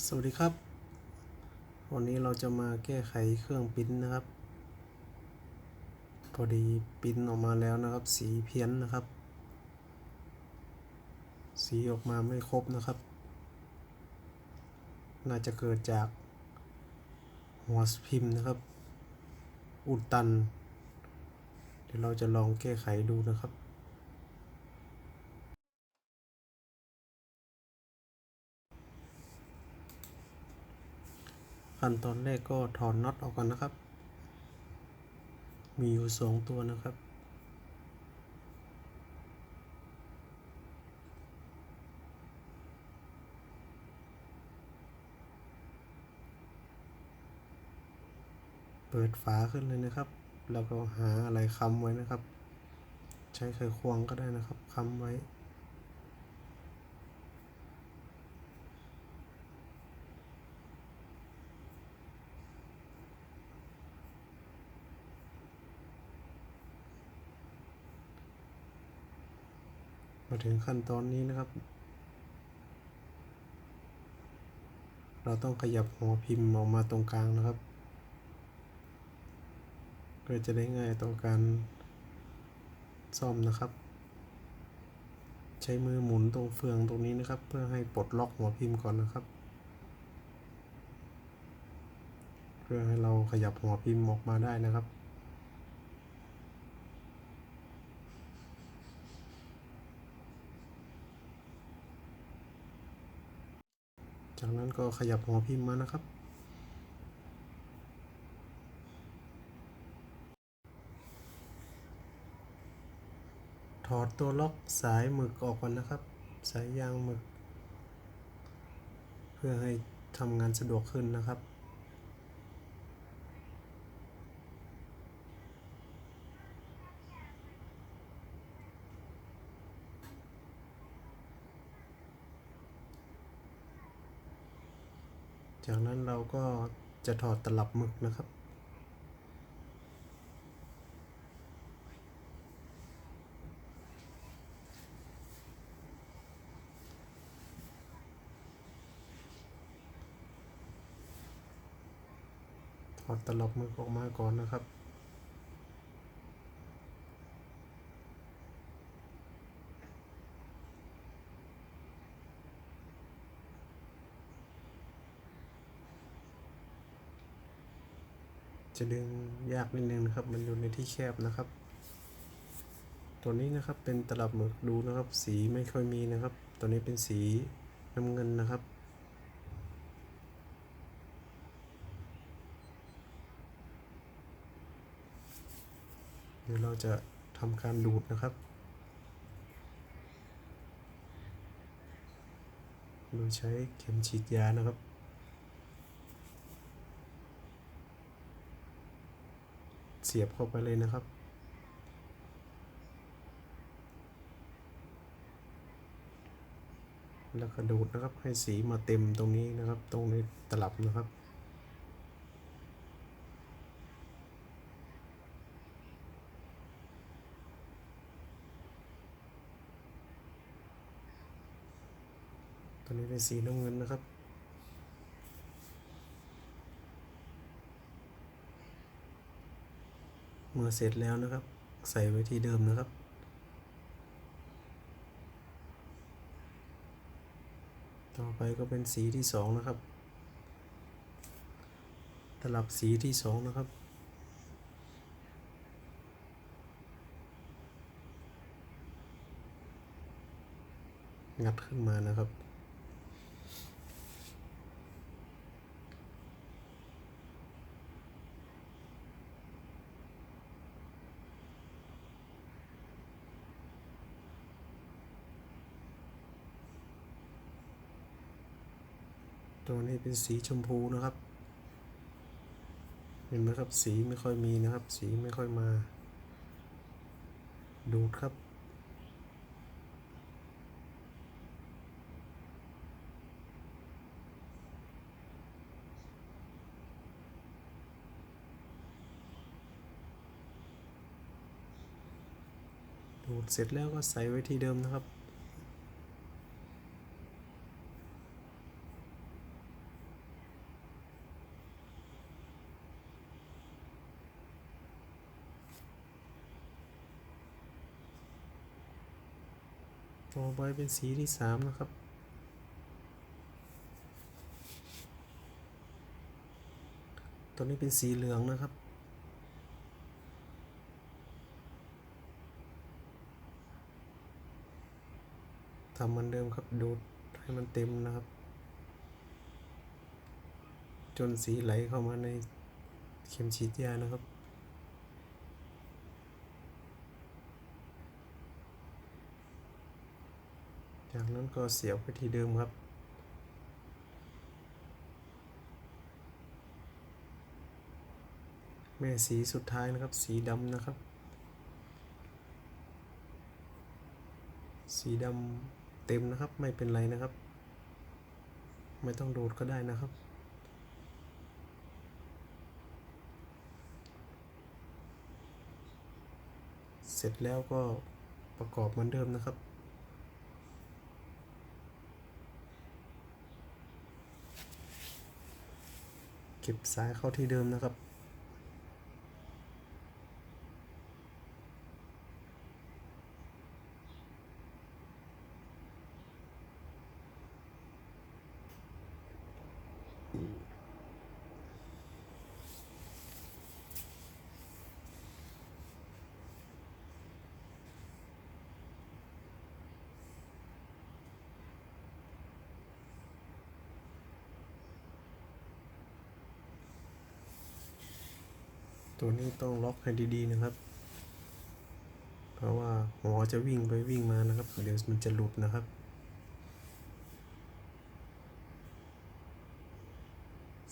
สวัสดีครับ วันนี้เราจะมาแก้ไขเครื่องปิ้นนะครับ พอดีปิ้นออกมาแล้วนะครับ สีเพี้ยนนะครับ สีออกมาไม่ครบนะครับ น่าจะเกิดจากหัวพิมพ์นะครับ อุดตัน เดี๋ยวเราจะลองแก้ไขดูนะครับ ขั้นตอนแรกก็ถอนน็อตออกกันนะครับ มีอยู่สองตัวนะครับ เปิดฝาขึ้นเลยนะครับ แล้วก็หาอะไรค้ำไว้นะครับ ใช้ไขควงก็ได้นะครับค้ำไว้ มาถึงขั้นตอนนี้นะครับ เราต้องขยับหัวพิมพ์ออกมาตรงกลางนะครับเพื่อจะได้ง่ายต่อการซ่อมนะครับ ใช้มือหมุนตรงเฟืองตรงนี้นะครับ เพื่อให้ปลดล็อกหัวพิมพ์ก่อนนะครับ เพื่อให้เราขยับหัวพิมพ์ออกมาได้นะครับ จากนั้นก็ขยับหัวพิมพ์มานะครับ ถอดตัวล็อกสายหมึกออกก่อนนะครับ สายยางหมึก เพื่อให้ทำงานสะดวกขึ้นนะครับ จากนั้น เราก็จะถอดตลับหมึกนะครับ ถอดตลับหมึกออกมาก่อนนะครับ จะดึงยากนิดนึงนะครับ มันอยู่ในที่แคบนะครับ ตัวนี้นะครับเป็นตลับหมึกดูนะครับ สีไม่ค่อยมีนะครับ ตัวนี้เป็นสีน้ำเงินนะครับ เดี๋ยวเราจะทำการดูดนะครับโดยใช้เข็มฉีดยานะครับ สียบเข้าไปเลยนะครับแล้วก็ดูดนะครับให้สีมาเต็มตรงนี้นะครับ ตรงในตลับนะครับตัวนี้เป็นสีน้ำเงินนะครับ เมื่อเสร็จแล้วนะครับ ใส่ไว้ที่เดิมนะครับ ต่อไปก็เป็นสีที่สองนะครับ ตลับสีที่สองนะครับงัดขึ้นมานะครับ ตัวนี้เป็นสีชมพูนะครับ เห็นไหมครับสีไม่ค่อยมีนะครับ สีไม่ค่อยมา ดูดครับ ดูดเสร็จแล้วก็ใส่ไว้ที่เดิมนะครับ ต่อไปเป็นสีที่สามนะครับ ตัวนี้เป็นสีเหลืองนะครับ ทำเหมือนเดิมครับ ดูดให้มันเต็มนะครับ จนสีไหลเข้ามาในเข็มฉีดยานะครับ จากนั้นก็เสียบไปที่เดิมครับ แม่สีสุดท้ายนะครับ สีดำนะครับ สีดำเต็มนะครับไม่เป็นไรนะครับ ไม่ต้องดูดก็ได้นะครับเสร็จแล้วก็ประกอบเหมือนเดิมนะครับ เก็บซ้ายเข้าที่เดิมนะครับ ตัวนี้ต้องล็อกให้ดีๆนะครับ เพราะว่าหัวจะวิ่งไปวิ่งมานะครับ เดี๋ยวมันจะหลุดนะครับ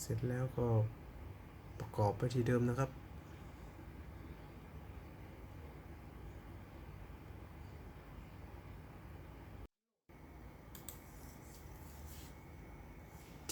เสร็จแล้วก็ประกอบไปที่เดิมนะครับ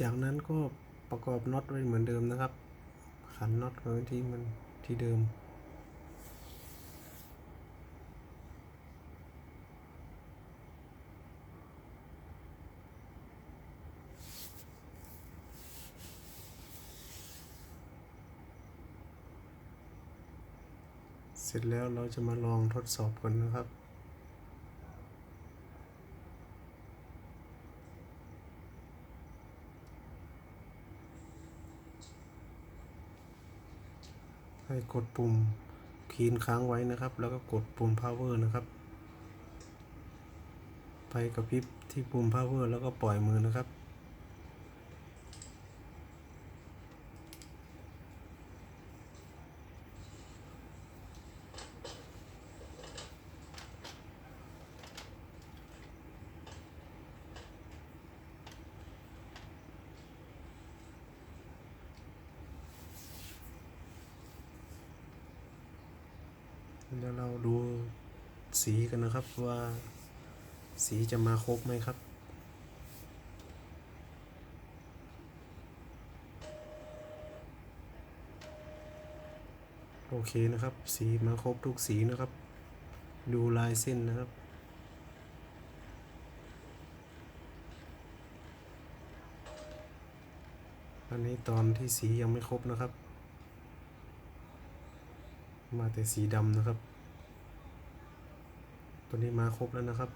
จากนั้นก็ประกอบน็อตไว้เหมือนเดิมนะครับ ขันน็อตไว้ที่มัน ที่เดิม เสร็จแล้วเราจะมาลองทดสอบกันนะครับ ให้กดปุ่มคีนค้างไว้นะครับ แล้วก็กดปุ่ม power นะครับ ไปกับพริบที่ปุ่ม power แล้วก็ปล่อยมือนะครับ เดี๋ยวเราดูสีกันนะครับว่าสีจะมาครบไหมครับ โอเคนะครับ สีมาครบทุกสีนะครับ ดูลายเส้นนะครับอันนี้ตอนที่สียังไม่ครบนะครับ มาแต่สีดำนะครับ ตัวนี้มาครบแล้วนะครับ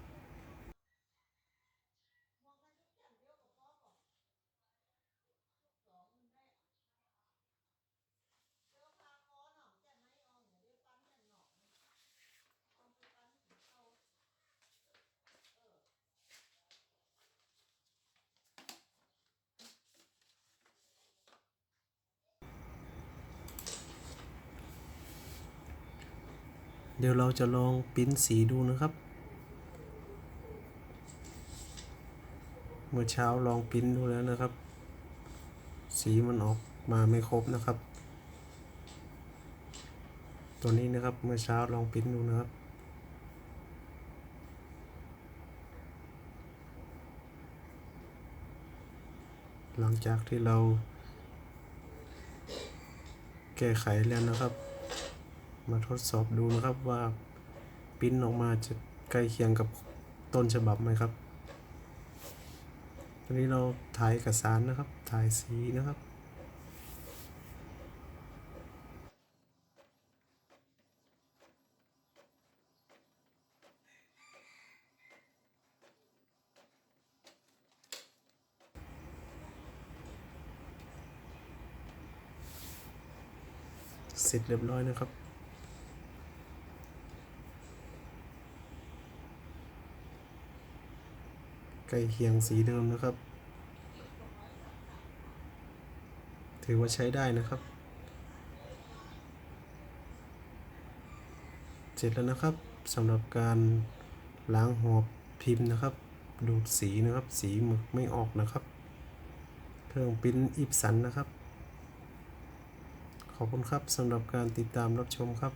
ดี๋ยวเราจะลองปริ้นสีดูนะครับ เมื่อเช้าลองปริ้นดูแล้วนะครับ สีมันออกมาไม่ครบนะครับ ตัวนี้นะครับเมื่อเช้าลองปริ้นดูนะครับหลังจากที่เราแก้ไขแล้วนะครับ มาทดสอบดูนะครับว่าปิ้นออกมาจะใกล้เคียงกับต้นฉบับไหมครับ ตอนนี้เราถ่ายเอกสารนะครับ ถ่ายสีนะครับเสร็จเรียบร้อยนะครับ ล้เคียงสีเดิมนะครับ ถือว่าใช้ได้นะครับ เสร็จแล้วนะครับสำหรับการล้างหัวพิมพ์นะครับ ดูดสีนะครับ สีหมึกไม่ออกนะครับ เครื่องปิ้นอิปสันนะครับ ขอบคุณครับสำหรับการติดตามรับชมครับ